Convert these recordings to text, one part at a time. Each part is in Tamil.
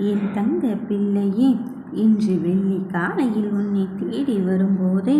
என் தங்க பிள்ளையே இன்று வெள்ளி காலையில் உன்னை தேடி வரும்போதே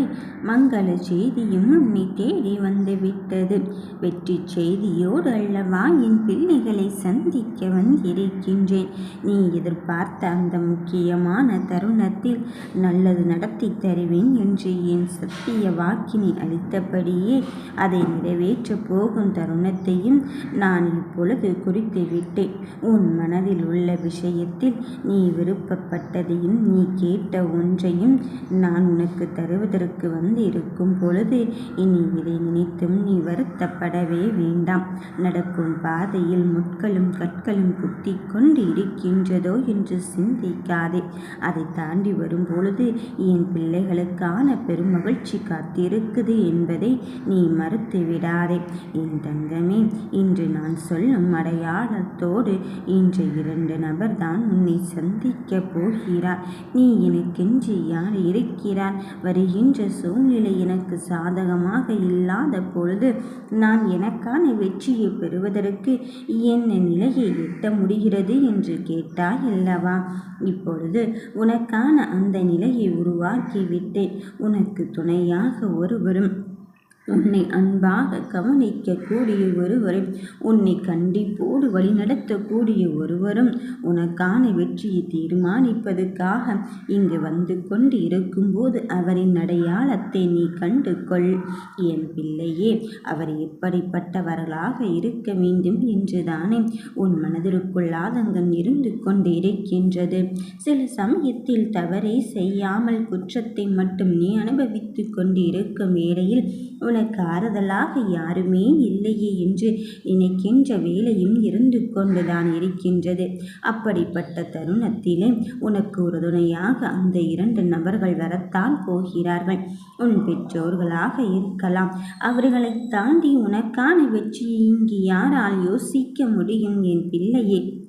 மங்கள செய்தியும் உன்னை தேடி வந்து விட்டது. வெற்றி செய்தியோடு அல்லவா என் பிள்ளைகளை சந்திக்க வந்திருக்கின்றேன். நீ எதிர்பார்த்த அந்த முக்கியமான தருணத்தில் நல்லது நடத்தி தருவேன் என்று என் சத்திய வாக்கினை அளித்தபடியே அதை நிறைவேற்றப் போகும் தருணத்தையும் நான் இப்பொழுது குறித்து விட்டேன் உன் மனதில் உள்ள விஷயத்தில் நீ விருப்பப்பட்டதையும் நீ கேட்ட ஒன்றையும் நான் உனக்கு தருவதற்கு வந்து இருக்கும் பொழுது இனி இதை நினைத்தும் நீ வருத்தப்படவே வேண்டாம். நடக்கும் பாதையில் முட்களும் கற்களும் குத்தி கொண்டு இருக்கின்றதோ என்று சிந்திக்காதே. அதை தாண்டி வரும் பொழுது என் பிள்ளைகளுக்கான பெரும் மகிழ்ச்சி காத்திருக்குது என்பதை நீ மறுத்து விடாதே. என் தங்கமே இன்று நான் சொல்லும் அடையாளத்தோடு இன்று இரண்டு நபர்தான் உன்னை சந்திக்கப் போகிறார். நீ எனக்கென்று யார் இருக்கிறார்? வருகின்ற சூழ்நிலை எனக்கு சாதகமாக இல்லாத பொழுது நான் எனக்கான வெற்றியை பெறுவதற்கு என்ன நிலையை எட்ட முடிகிறது என்று கேட்டாய் அல்லவா? இப்பொழுது உனக்கான அந்த நிலையை உருவாக்கிவிட்டேன். உனக்கு துணையாக ஒருவரும் உன்னை அன்பாக கவனிக்கக்கூடிய ஒருவரும் உன்னை கண்டிப்போடு வழிநடத்தக்கூடிய ஒருவரும் உனக்கான வெற்றியை தீர்மானிப்பதற்காக இங்கு வந்து கொண்டு இருக்கும்போது அவரின் அடையாளத்தை நீ கண்டு கொள் என் பிள்ளையே அவர் எப்படிப்பட்டவர்களாக இருக்க வேண்டும் என்றுதானே உன் மனதிற்குள் ஆதங்கம் இருந்து கொண்டு இருக்கின்றது சில சமயத்தில் தவறே செய்யாமல் குற்றத்தை மட்டும் நீ அனுபவித்து கொண்டு இருக்கும் வேளையில் உனக்கு ஆறுதலாக யாருமே இல்லையே என்று நினைக்கின்ற வேலையும் இருந்து கொண்டுதான் இருக்கின்றது. அப்படிப்பட்ட தருணத்திலே உனக்கு ஒரு துணையாக அந்த இரண்டு நபர்கள் வரத்தான் போகிறார்கள். உன் பெற்றோர்களாக இருக்கலாம். அவர்களை தாண்டி உனக்கான வெற்றியை இங்கு யாரால் யோசிக்க முடியும் என் பிள்ளையே?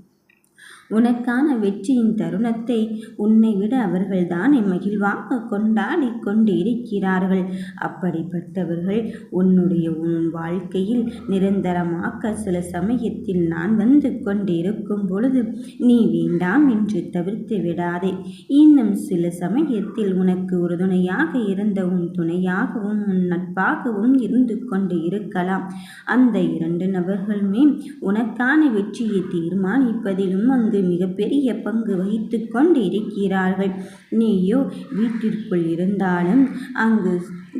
உனக்கான வெற்றியின் தருணத்தை உன்னை விட அவர்கள்தானே மகிழ்வாக கொண்டாடி கொண்டு இருக்கிறார்கள் அப்படிப்பட்டவர்கள் உன்னுடைய உன் வாழ்க்கையில் நிரந்தரமாக்க சில சமயத்தில் நான் வந்து கொண்டிருக்கும் பொழுது நீ வேண்டாம் என்று தவிர்த்து விடாதே. இன்னும் சில சமயத்தில் உனக்கு ஒரு துணையாக இருந்த உன் துணையாகவும் உன் நட்பாகவும் இருந்து கொண்டு இருக்கலாம். அந்த இரண்டு நபர்களுமே உனக்கான வெற்றியை தீர்மானிப்பதிலும் அங்கு மிகப்பெரிய பங்கு வகித்து கொண்டு இருக்கிறார்கள் நீயோ வீட்டிற்குள் இருந்தாலும் அங்கு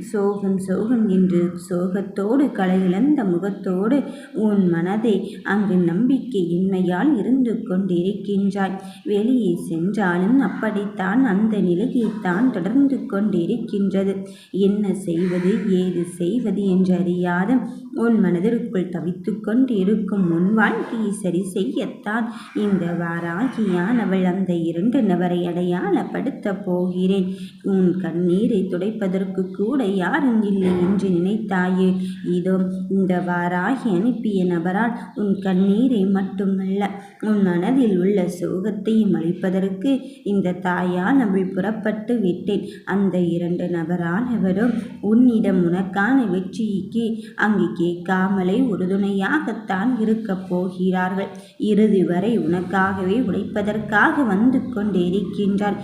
சோகம் சோகம் என்று சோகத்தோடு கலையிழந்த முகத்தோடு உன் மனதை அங்கு நம்பிக்கையின்மையால் இருந்து கொண்டிருக்கின்றாய். வெளியே சென்றாலும் அப்படித்தான் அந்த நிலையைத்தான் தொடர்ந்து கொண்டிருக்கின்றது. என்ன செய்வது ஏது செய்வது என்று அறியாத உன் மனதிற்குள் தவித்து கொண்டு இருக்கும் உன் வாழ்க்கையை சரி செய்யத்தான் இந்த வாராகியானவள் அந்த இரண்டு நபரை அடையாளப்படுத்த போகிறேன். உன் கண்ணீரை துடைப்பதற்கு கூட யாரும் இல்லை என்று நினைத்தாயே. இதோ இந்த வாராகி அனுப்பிய நபரால் உன் கண்ணீரை மட்டுமல்ல உன் மனதில் உள்ள சோகத்தையும் அளிப்பதற்கு இந்த தாயால் அவள் புறப்பட்டு விட்டேன். அந்த இரண்டு நபரானவரும் உன்னிடம் உனக்கான வெற்றிக்கு அங்கு கேட்காமலே உறுதுணையாகத்தான் இருக்கப் போகிறார்கள். இறுதி வரை உனக்காகவே உழைப்பதற்காக வந்து கொண்டிருக்கின்றார்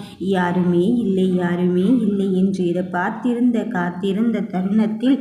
யாருமே இல்லை யாருமே இல்லை என்று இதை பார்த்திருந்த காத்திருந்த தருணத்தில்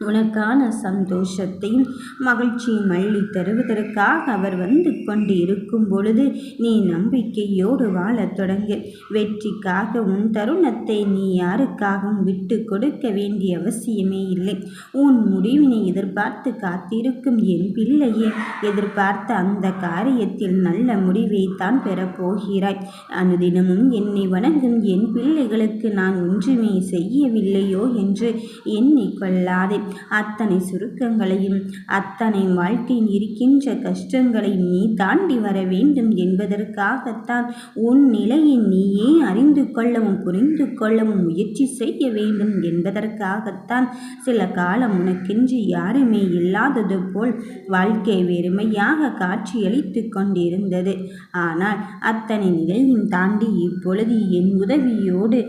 உனக்கான சந்தோஷத்தையும் மகிழ்ச்சியும் அள்ளி தருவதற்காக அவர் வந்து கொண்டு இருக்கும் பொழுது நீ நம்பிக்கையோடு வாழத் தொடங்கு வெற்றிக்காக உன் தருணத்தை நீ யாருக்காகவும் விட்டு கொடுக்க வேண்டிய அவசியமே இல்லை. உன் முடிவினை எதிர்பார்த்து காத்திருக்கும் என் பிள்ளையே எதிர்பார்த்த அந்த காரியத்தில் நல்ல முடிவை தான் பெறப்போகிறாய் அனுதினமும் என்னை வணங்கும் என் பிள்ளைகளுக்கு நான் ஒன்றுமே செய்யவில்லையோ என்று எண்ணிக்கொள்ளாதே அத்தனை சுருக்கங்களையும் அத்தனை வாழ்க்கையில் இருக்கின்ற கஷ்டங்களையும் நீ தாண்டி வர வேண்டும் என்பதற்காகத்தான் உன் நிலையை நீயே அறிந்து கொள்ளவும் புரிந்து கொள்ளவும் முயற்சி செய்ய வேண்டும் என்பதற்காகத்தான் சில காலம் உனக்கென்று யாருமே இல்லாதது போல் வாழ்க்கை வெறுமையாக காட்சியளித்து கொண்டிருந்தது. ஆனால் அத்தனை நிலையும் தாண்டி இப்பொழுது என் உதவியோடு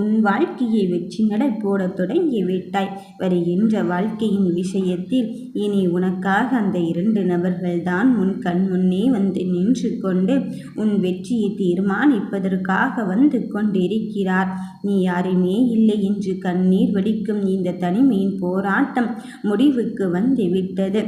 உன் வாழ்க்கையை வெற்றி நடை போட தொடங்கிவிட்டாய். வருகிற என்ற வாழ்க்கையின் விஷயத்தில் இனி உனக்காக அந்த இரண்டு நபர்கள்தான் உன் கண் முன்னே வந்து நின்று கொண்டு உன் வெற்றியை தீர்மானிப்பதற்காக வந்து கொண்டிருக்கிறார். நீ யாருமே இல்லை என்று கண்ணீர் வடிக்கும் இந்த தனிமையின் போராட்டம் முடிவுக்கு வந்து விட்டது.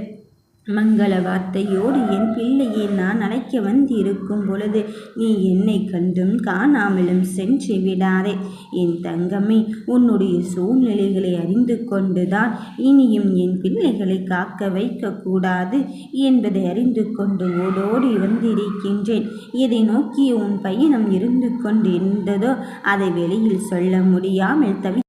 மங்கள வார்த்தையோடு என் பிள்ளையை நான் அழைக்க வந்திருக்கும் பொழுது நீ என்னை கண்டும் காணாமலும் சென்று விடாதே. என் தங்கமே உன்னுடைய சூழ்நிலைகளை அறிந்து கொண்டுதான் இனியும் என் பிள்ளைகளை காக்க வைக்கக்கூடாது என்பதை அறிந்து கொண்டு ஓடோடி வந்திருக்கின்றேன். எதை நோக்கி உன் பயணம் இருந்து கொண்டிருந்ததோ அதை வெளியில் சொல்ல முடியாமல் தவி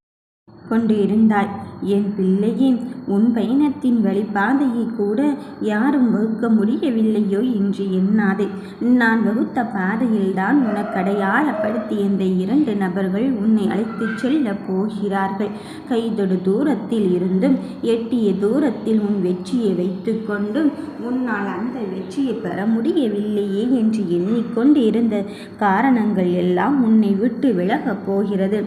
கொண்டு இருந்தாய் என் பிள்ளையின் உன் பயணத்தின் வழிபாதையை கூட யாரும் வகுக்க முடியவில்லையோ என்று எண்ணாதே. நான் வகுத்த பாதையில்தான் உனக்கடையாளப்படுத்தி இந்த இரண்டு நபர்கள் உன்னை அழைத்துச் செல்ல போகிறார்கள். கைதொடு தூரத்தில் இருந்தும் எட்டிய தூரத்தில் உன் வெற்றியை வைத்துக்கொண்டும் உன்னால் அந்த வெற்றியை பெற முடியவில்லையே என்று எண்ணிக்கொண்டு இருந்த காரணங்கள் எல்லாம் உன்னை விட்டு விலகப் போகிறது.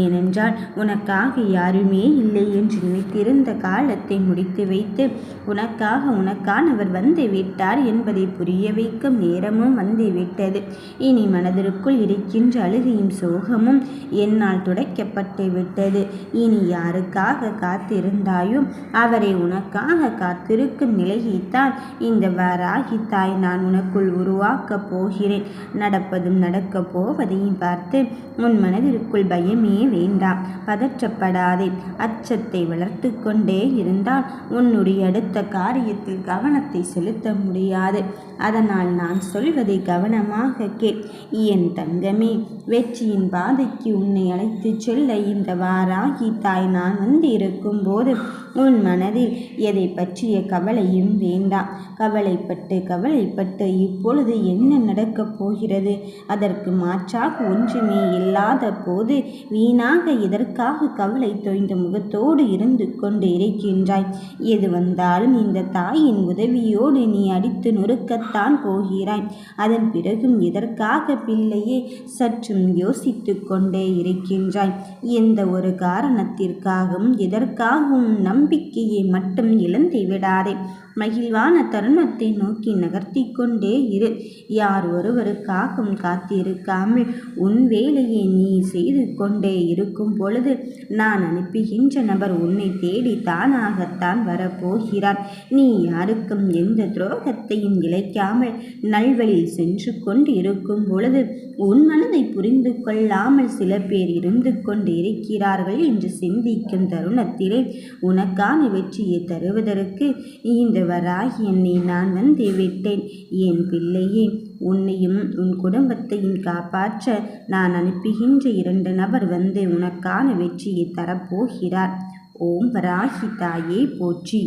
ஏனென்றால் உனக்காக யாருமே இல்லை என்று நினைத்திருந்த காலத்தை முடித்து வைத்து உனக்காக உனக்கானவர் வந்து விட்டார் என்பதை புரிய வைக்கும் நேரமும் வந்து விட்டது. இனி மனதிற்குள் இருக்கின்ற அழுகையும் சோகமும் என்னால் துடைக்கப்பட்டு விட்டது. இனி யாருக்காக காத்திருந்தாயோ அவரை உனக்காக காத்திருக்கும் நிலையைத்தான் இந்த வராகி தாய் நான் உனக்குள் உருவாக்கப் போகிறேன். நடப்பதும் நடக்கப் போவதையும் பார்த்து உன் மனதிற்குள் பயமே வேண்டாம். பதற்றப்படாதே. அச்சத்தை வளர்த்து கொண்டே இருந்தால் உன்னுடைய அடுத்த காரியத்தில் கவனத்தை செலுத்த முடியாது. அதனால் நான் சொல்வதை கவனமாக கேள். என் தங்கமே வெற்றியின் பாதைக்கு உன்னை அழைத்துச் செல்ல இந்த வாராகி தாய் நான் வந்து இருக்கும்போது உன் மனதில் எதை பற்றிய கவலையும் வேண்டாம். கவலைப்பட்டு கவலைப்பட்டு இப்பொழுது என்ன நடக்கப் போகிறது? அதற்கு மாற்றாக ஒன்றுமே இல்லாத போது வீணாக இதற்காக கவலை தொய்ந்த முகத்தோடு இருந்து கொண்டு இருக்கின்றாய்? எது வந்தாலும் இந்த தாயின் உதவியோடு நீ அடித்து நொறுக்கத்தான் போகிறாய். அதன் பிறகும் எதற்காக பிள்ளையே சற்றும் யோசித்து கொண்டே இருக்கின்றாய்? எந்த ஒரு காரணத்திற்காகவும் எதற்காகவும் நம் நம்பிக்கையை மட்டும் இழந்து விடாதே. மகிழ்வான தருணத்தை நோக்கி நகர்த்தி கொண்டே இரு. யார் ஒருவருக்காகவும் காத்திருக்காமல் உன் வேலையை நீ செய்து கொண்டே இருக்கும் பொழுது நான் அனுப்புகின்ற நபர் உன்னை தேடி தானாகத்தான் வரப்போகிறார். நீ யாருக்கும் எந்த துரோகத்தையும் இழைக்காமல் நல்வழியில் சென்று கொண்டு இருக்கும் பொழுது உன் மனதை புரிந்து கொள்ளாமல் சில பேர் இருந்து கொண்டு இருக்கிறார்கள் என்று சிந்திக்கும் தருணத்திலே உனக்கான வெற்றியை தருவதற்கு இந்த வராகி என்னை நான் வந்து விட்டேன் என் பிள்ளையே உன்னையும் உன் குடும்பத்தையும் காப்பாற்ற நான் அனுப்புகின்ற இரண்டு நபர் வந்து உனக்கான வெற்றியை தரப்போகிறார். ஓம் வராகி தாயே போற்றி.